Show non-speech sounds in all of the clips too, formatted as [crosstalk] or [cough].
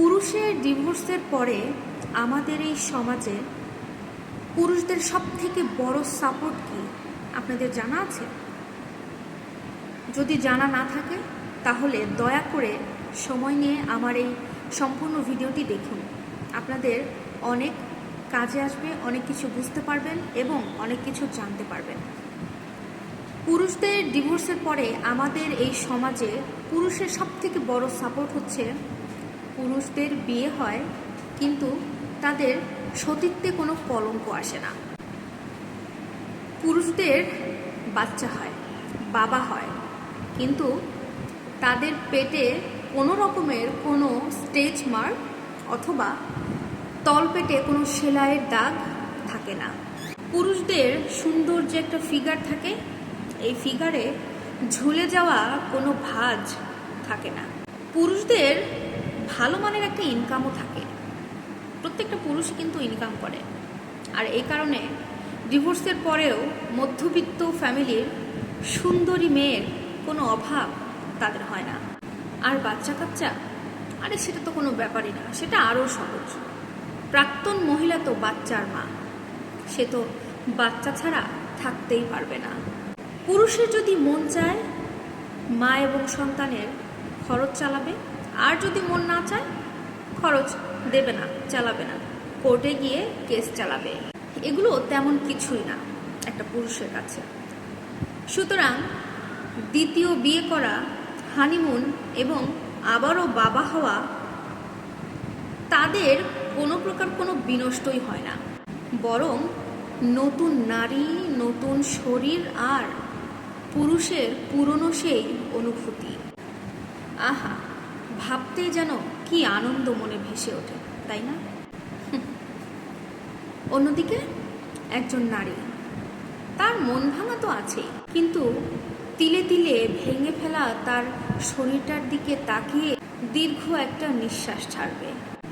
পুরুষের ডিভোর্সের পরে আমাদের এই সমাজে পুরুষদের সব থেকে বড় সাপোর্ট কি? আপনাদের জানা আছে? যদি জানা না থাকে, তাহলে দয়া করে সময় নিয়ে আমার এই সম্পূর্ণ ভিডিওটি দেখুন। আপনাদের অনেক কাজে আসবে, অনেক কিছু বুঝতে পারবেন এবং অনেক কিছু জানতে পারবেন। পুরুষদের ডিভোর্সের পরে আমাদের এই সমাজে পুরুষের সব থেকে বড় সাপোর্ট হচ্ছে পুরুষদের বিয়ে হয়, কিন্তু তাদের সতীত্বে কোনো কলঙ্ক আসে না। পুরুষদের বাচ্চা হয়, বাবা হয়, কিন্তু তাদের পেটে কোনো রকমের কোনো স্টেজ মার্ক অথবা তলপেটে কোনো সেলাইয়ের দাগ থাকে না। পুরুষদের সুন্দর যে একটা ফিগার থাকে, এই ফিগারে ঝুলে যাওয়া কোনো ভাঁজ থাকে না। পুরুষদের ভালো মানের একটা ইনকামও থাকে। প্রত্যেকটা পুরুষ কিন্তু ইনকাম করে। আর এই কারণে ডিভোর্সের পরেও মধ্যবিত্ত ফ্যামিলির সুন্দরী মেয়ের কোনো অভাব তাদের হয় না। আর বাচ্চা কাচ্চা আরে সেটা তো কোনো ব্যাপারই না, সেটা আরও সহজ। প্রাক্তন মহিলা তো বাচ্চার মা, সে তো বাচ্চা ছাড়া থাকতেই পারবে না। পুরুষের যদি মন চায়, মা এবং সন্তানের খরচ চালাবে আর যদি মন না চায়, খরচ দেবে না, চালাবে না। কোর্টে গিয়ে কেস চালাবে। এগুলো তেমন কিছুই না একটা পুরুষের কাছে। সুতরাং দ্বিতীয় বিয়ে করা, হানিমুন এবং আবারও বাবা হওয়া তাদের কোনো প্রকার কোনো বিনষ্টই হয় না। বরং নতুন নারী, নতুন শরীর আর পুরুষের পুরনো সেই অনুভূতি। আহা! ভাবতেই যেন কি আনন্দ মনে ভেসে ওঠে, তাই না? [laughs] অন্যদিকে একজন নারী, তার মন ভাঙা তো আছেই, কিন্তু তিলে তিলে ভেঙে ফেলা তার শরীরটার দিকে তাকিয়ে দীর্ঘ একটা নিঃশ্বাস ছাড়বে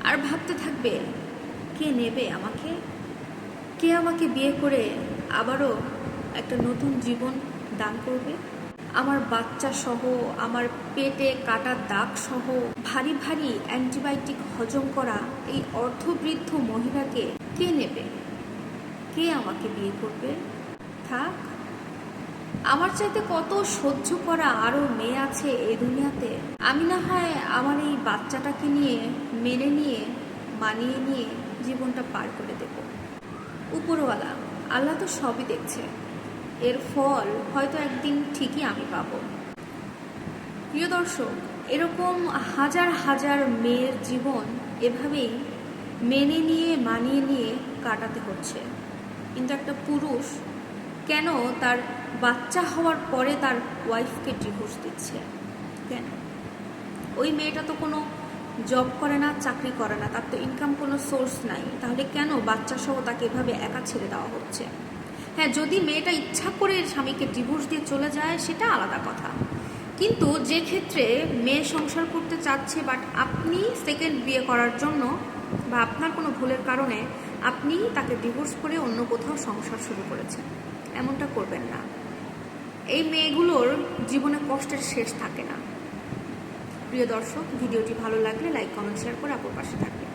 আর ভাবতে থাকবে, কে নেবে আমাকে? কে আমাকে বিয়ে করে আবারও একটা নতুন জীবন দান করবে? আমার বাচ্চা সহ, আমার পেটে কাটা দাগ সহ ভারী ভারী অ্যান্টিবায়োটিক হজম করা এই অর্ধবৃদ্ধ মহিলাকে কে নেবে? কে আমাকে বিয়ে করবে? থাক, আমার চাইতে কত সহ্য করা আরও মেয়ে আছে এই দুনিয়াতে? আমি না হয় আমার এই বাচ্চাটাকে নিয়ে, মেনে নিয়ে, মানিয়ে নিয়ে জীবনটা পার করে দেব। উপরওয়ালা, আল্লাহ তো সবই দেখছে। এর ফল হয়তো একদিন ঠিকই আমি পাবো। প্রিয় দর্শক, এরকম হাজার হাজার মেয়ের জীবন এভাবেই মেনে নিয়ে, মানিয়ে নিয়ে কাটাতে হচ্ছে। কিন্তু একটা পুরুষ কেন তার বাচ্চা হওয়ার পরে তার ওয়াইফকে ডিভোর্স দিচ্ছে? কেন? ওই মেয়েটা তো কোনো জব করে না, চাকরি করে না, তার তো ইনকাম কোনো সোর্স নাই। তাহলে কেন বাচ্চা সহ তাকে এভাবে একা ছেড়ে দেওয়া হচ্ছে? হ্যাঁ যদি মেয়েটা ইচ্ছা করে স্বামীকে ডিভোর্স দিয়ে চলে যায়, সেটা আলাদা কথা। কিন্তু যে ক্ষেত্রে মেয়ে সংসার করতে চাচ্ছে বাট আপনি সেকেন্ড বিয়ে করার জন্য বা আপনার কোনো ভুলের কারণে আপনি তাকে ডিভোর্স করে অন্য কোথাও সংসার শুরু করেছেন, এমনটা করবেন না। এই মেয়েগুলোর জীবনে কষ্টের শেষ থাকে না। প্রিয় দর্শক, ভিডিওটি ভালো লাগলে লাইক কমেন্ট শেয়ার করে আপুর পাশে থাকবে